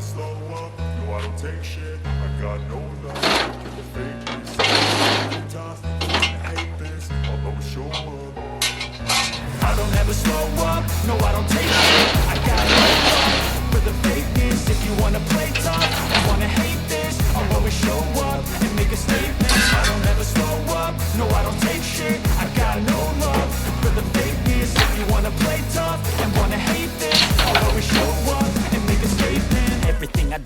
never slow up, no I don't take shit. I got no love. For the fakeness. I hate this, I'll always show up. I don't ever slow up, no I don't take shit. I got no love. For the fakeness If you wanna play tough, you wanna hate this I'll always show up and make a statement. I don't ever slow up, no I don't take shit. I got no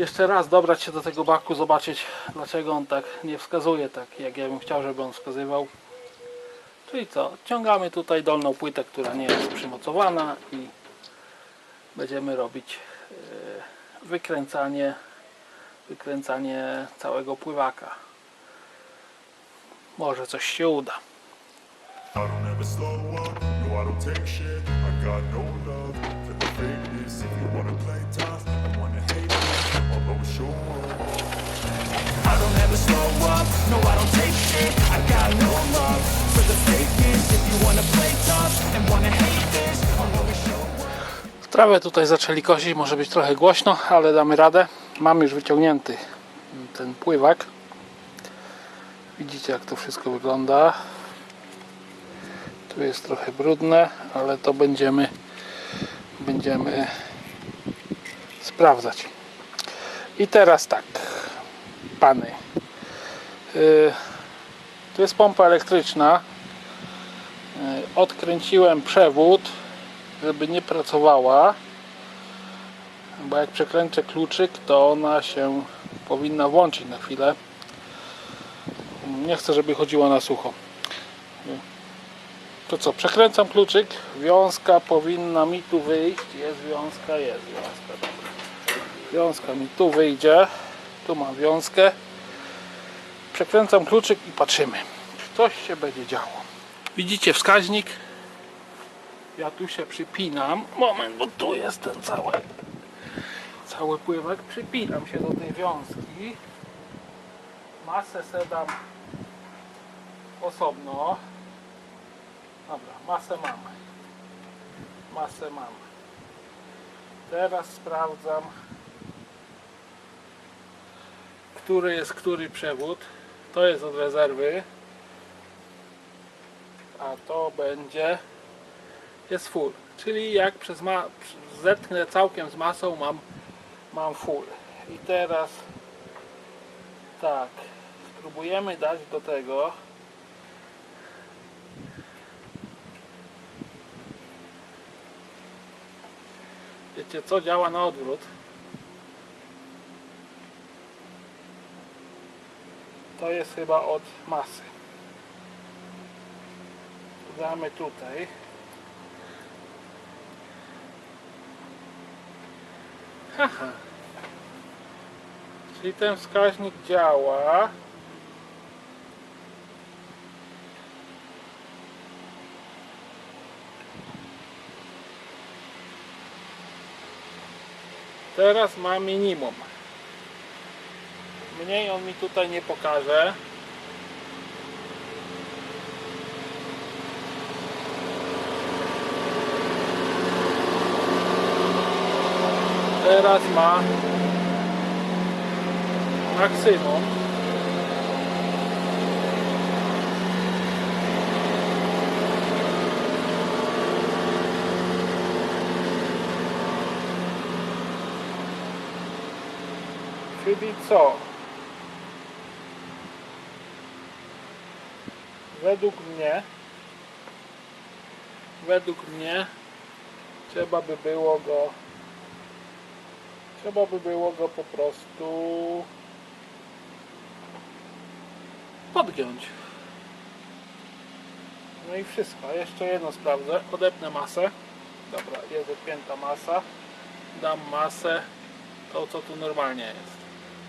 jeszcze raz dobrać się do tego baku, zobaczyć dlaczego on tak nie wskazuje, tak jak ja bym chciał, żeby on wskazywał. Czyli co, ciągamy tutaj dolną płytę, która nie jest przymocowana i będziemy robić e, wykręcanie, wykręcanie całego pływaka. Może coś się uda. I Trawę tutaj zaczęli kosić, może być trochę głośno, ale damy radę. Mam już wyciągnięty ten pływak. Widzicie jak to wszystko wygląda. Tu jest trochę brudne, ale to będziemy będziemy sprawdzać. I teraz tak, pany. Yy, tu jest pompa elektryczna. Yy, odkręciłem przewód żeby nie pracowała bo jak przekręcę kluczyk to ona się powinna włączyć na chwilę nie chcę żeby chodziła na sucho to co, przekręcam kluczyk wiązka powinna mi tu wyjść jest wiązka, jest wiązka dobra. Wiązka mi tu wyjdzie tu mam wiązkę przekręcam kluczyk i patrzymy coś się będzie działo widzicie wskaźnik ja tu się przypinam. Moment, bo tu jest ten cały cały pływek. Przypinam się do tej wiązki. Masę sedam osobno. Dobra, masę mamy. Masę mamy. Teraz sprawdzam który jest który przewód. To jest od rezerwy. A to będzie jest full. Czyli jak przez ma zetknę całkiem z masą mam, mam full. I teraz tak, spróbujemy dać do tego Wiecie co działa na odwrót? To jest chyba od masy. Damy tutaj. Haha. Czyli ten wskaźnik działa. Teraz ma minimum. Mniej on mi tutaj nie pokaże. Teraz ma maksimum. Czyli co? Według mnie według mnie trzeba by było go Trzeba by było go po prostu podgiąć. No i wszystko. Jeszcze jedno sprawdzę. Odepnę masę. Dobra, jest odpięta masa. Dam masę. To co tu normalnie jest.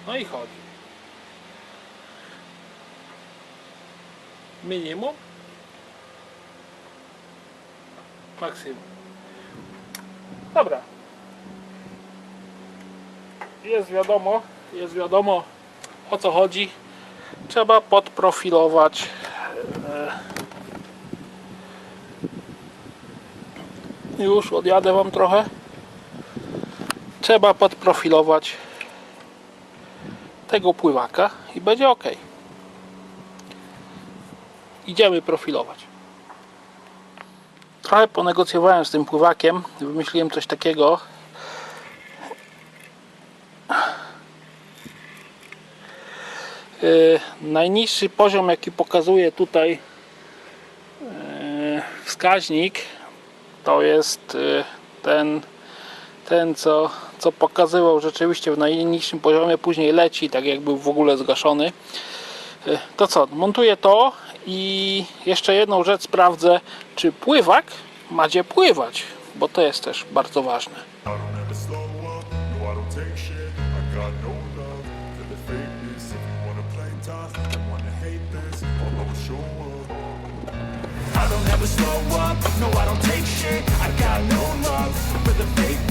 No i chodzi. Minimum. Maksimum. Dobra. Jest wiadomo, jest wiadomo o co chodzi. Trzeba podprofilować e, już odjadę wam trochę. Trzeba podprofilować tego pływaka i będzie ok. Idziemy profilować. Trochę ponegocjowałem z tym pływakiem. Wymyśliłem coś takiego. Yy, najniższy poziom jaki pokazuje tutaj yy, wskaźnik to jest yy, ten ten co, co pokazywał rzeczywiście w najniższym poziomie później leci tak jak był w ogóle zgaszony Yy, to co, montuję to i jeszcze jedną rzecz sprawdzę czy pływak ma gdzie pływać bo to jest też bardzo ważne. I don't ever slow up, no I don't take shit. I got no love for the If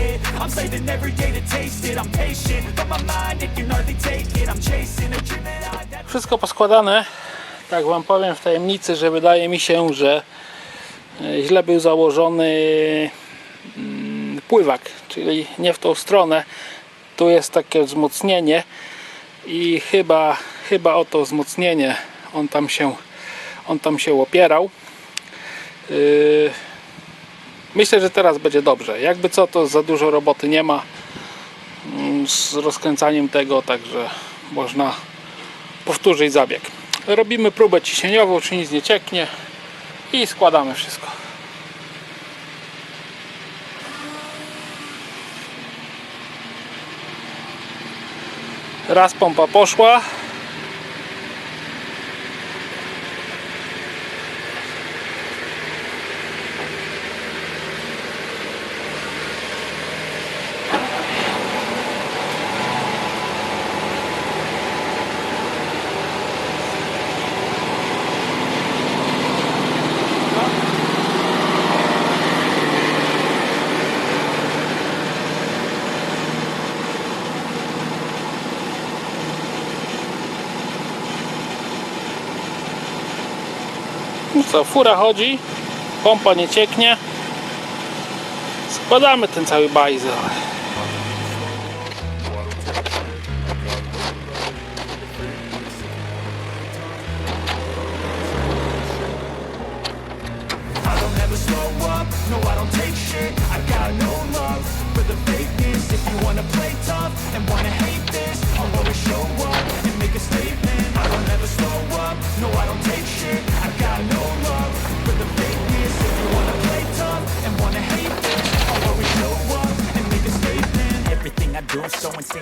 I'm saving every day to taste it I'm patient, but my mind, it can hardly take it I'm chasing a dream that had Wszystko poskładane. Tak wam powiem w tajemnicy, że wydaje mi się, że e, źle był założony mm, pływak, czyli nie w tą stronę. Tu jest takie wzmocnienie i chyba, chyba o to wzmocnienie on tam się, on tam się opierał. Yy, Myślę, że teraz będzie dobrze. Jakby co, to za dużo roboty nie ma mm, z rozkręcaniem tego, także można powtórzyć zabieg. Robimy próbę ciśnieniową, czy nic nie cieknie i składamy wszystko. Raz pompa poszła. Co, fura chodzi, pompa nie cieknie. Składamy ten cały bajzel.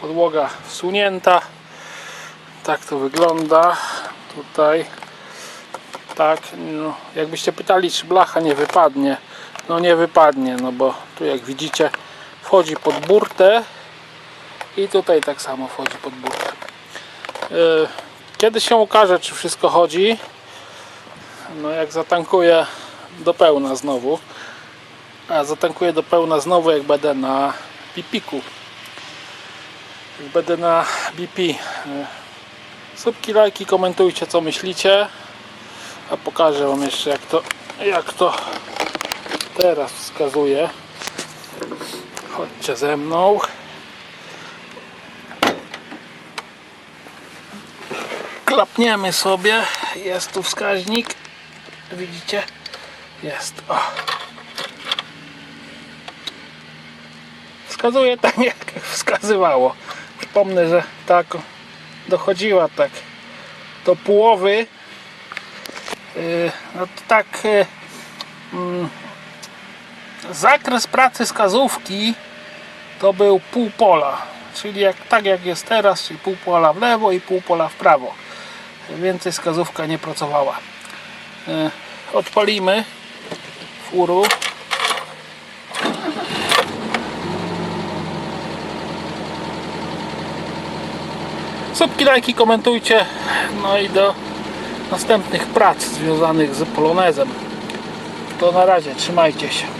podłoga wsunięta. Tak to wygląda tutaj. Tak, no, jakbyście pytali, czy blacha nie wypadnie. No nie wypadnie, no bo tu jak widzicie wchodzi pod burtę i tutaj tak samo wchodzi pod burtę. Yy, Kiedy się okaże, czy wszystko chodzi, no jak zatankuję do pełna znowu, a zatankuję do pełna znowu jak będę na Pipiku. Będę na BP. E, Subki, lajki, komentujcie co myślicie. A pokażę wam jeszcze jak to jak to teraz wskazuje. Chodźcie ze mną. Klapniemy sobie. Jest tu wskaźnik. Widzicie? Jest. O. wskazuje tak jak wskazywało. Przypomnę, że tak dochodziła tak do połowy. Yy, No to tak yy, mm, zakres pracy wskazówki to był pół pola. Czyli jak, tak jak jest teraz, czyli pół pola w lewo i pół pola w prawo. Więcej wskazówka nie pracowała. Yy, Odpalimy furu. Subki, lajki, komentujcie. No i do następnych prac związanych z polonezem. To na razie, trzymajcie się.